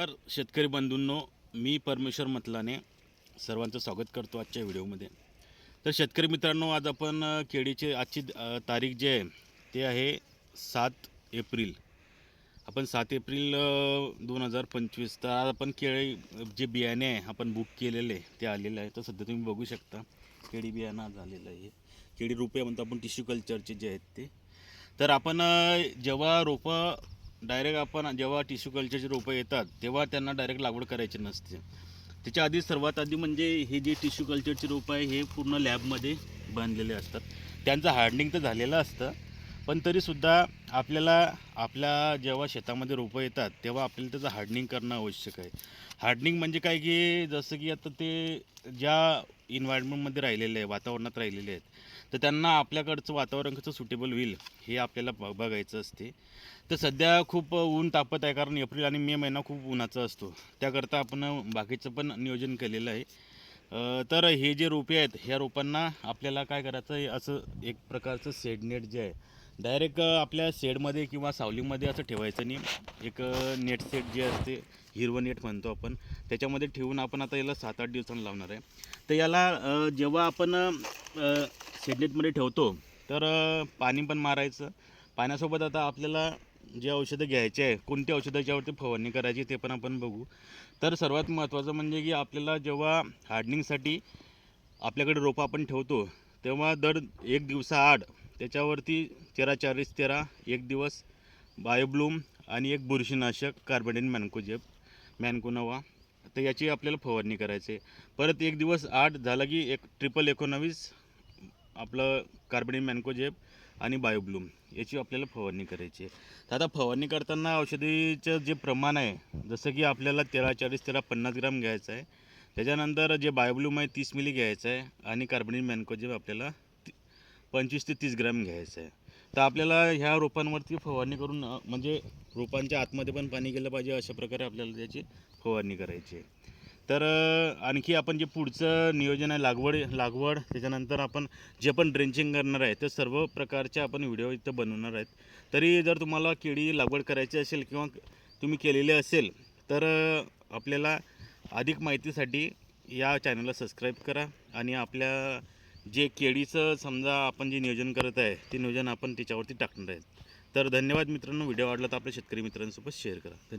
नमस्कार शेतकरी बंधूंनो मी परमेश्वर मतलाने सर्वांचं स्वागत करतो आजच्या व्हिडिओमध्ये. तर शेतकरी मित्रांनो आज आपण केळीची केळीचे आजची तारीख जी आहे ते आहे सात एप्रिल. आपण सात एप्रिल दोन हजार पंचवीस तर आज आपण केळी जे बियाणे आहे आपण बुक केलेले ते आलेलं आहे. तर सध्या तुम्ही बघू शकता केळी बियाणं आज आलेलं आहे. केळी रुपये म्हणतो आपण टिश्यू कल्चरचे जे आहेत ते. तर आपण जेव्हा रोपं डायरेक्ट आपण जेव्हा टिश्यू कल्चरचे रोपं येतात तेव्हा त्यांना डायरेक्ट लागवड करायची नसते. त्याच्या आधी सर्वात आधी म्हणजे हे जे टिश्यू कल्चरचे रोपं आहे हे पूर्ण लॅबमध्ये बांधलेले असतात. त्यांचं हार्डनिंग तर झालेलं असतं पण तरीसुद्धा आपल्याला आपल्या जेव्हा शेतामध्ये रोपं येतात तेव्हा आपल्याला त्याचं हार्डनिंग करणं आवश्यक आहे. हार्डनिंग म्हणजे काय की जसं की आता ते ज्या इन्व्हायरमेंटमध्ये राहिलेले आहे वातावरणात राहिलेले आहेत तर त्यांना आपल्याकडचं वातावरण कसं सुटेबल होईल हे आपल्याला ब बघायचं असते. तर सध्या खूप ऊन तापत आहे कारण एप्रिल आणि मे महिना खूप उन्हाचा असतो. त्याकरता आपण बाकीचं पण नियोजन केलेलं आहे. तर हे जे रोपे आहेत ह्या रोपांना आपल्याला काय करायचं आहे असं एक प्रकारचं सेडनेट जे आहे डायरेक्ट आपल्या शेडमध्ये किंवा सावलीमध्ये असं ठेवायचं नाही. एक नेट सेट जे असते हिरवं नेट म्हणतो आपण त्याच्यामध्ये ठेवून आपण आता याला सात आठ दिवसांनी लावणार आहे. तर याला जेव्हा आपण शेडनेटमध्ये ठेवतो तर पाणी पण मारायचं. पाण्यासोबत आता आपल्याला जे औषधं घ्यायचे आहे कोणत्या औषधाच्यावरती फवारणी करायची ते पण आपण बघू. तर सर्वात महत्त्वाचं म्हणजे की आपल्याला जेव्हा हार्डनिंगसाठी आपल्याकडे रोपं आपण ठेवतो तेव्हा दर एक दिवसाआड त्याच्यावरती तेरा चाळीस तेरा एक दिवस बायोब्लूम आणि एक बुरशीनाशक कार्बेडेन मॅन्कोजेब मॅनकोनवा तर याची आपल्याला फवारणी करायची आहे. परत एक दिवस आठ झाला की एक ट्रिपल एकोणावीस आपलं कार्बेडिन मॅन्कोजेब आणि बायोब्लूम याची आपल्याला फवारणी करायची आहे. तर आता फवारणी करताना औषधीचं जे प्रमाण आहे जसं की आपल्याला तेरा चाळीस तेरा पन्नास ग्राम घ्यायचं आहे. त्याच्यानंतर जे बायोब्लूम आहे तीस मिली घ्यायचं आहे आणि कार्बोनिन मॅन्कोजेब आपल्याला पंचवीस ते तीस ग्रॅम घ्यायचं आहे तर आपल्याला ह्या रोपांवरती फवारणी करून म्हणजे रोपांच्या आतमध्ये पण पाणी गेलं पाहिजे अशा प्रकारे आपल्याला त्याची फवारणी करायची आहे. तर आणखी आपण जे पुढचं नियोजन आहे लागवड लागवड त्याच्यानंतर आपण जे पण ड्रेंचिंग करणार आहे ते सर्व प्रकारचे आपण व्हिडिओ इथं बनवणार आहेत. तरी जर तुम्हाला केळी लागवड करायची असेल किंवा तुम्ही केलेली असेल तर आपल्याला अधिक माहितीसाठी या चॅनलला सबस्क्राईब करा आणि आपल्या जे केळीचं समजा आपण जे नियोजन करत आहे ते नियोजन आपण त्याच्यावरती टाकणार आहेत. तर धन्यवाद मित्रांनो व्हिडिओ आवडला तर आपल्या शेतकरी मित्रांसोबत शेअर करा. धन्यवाद.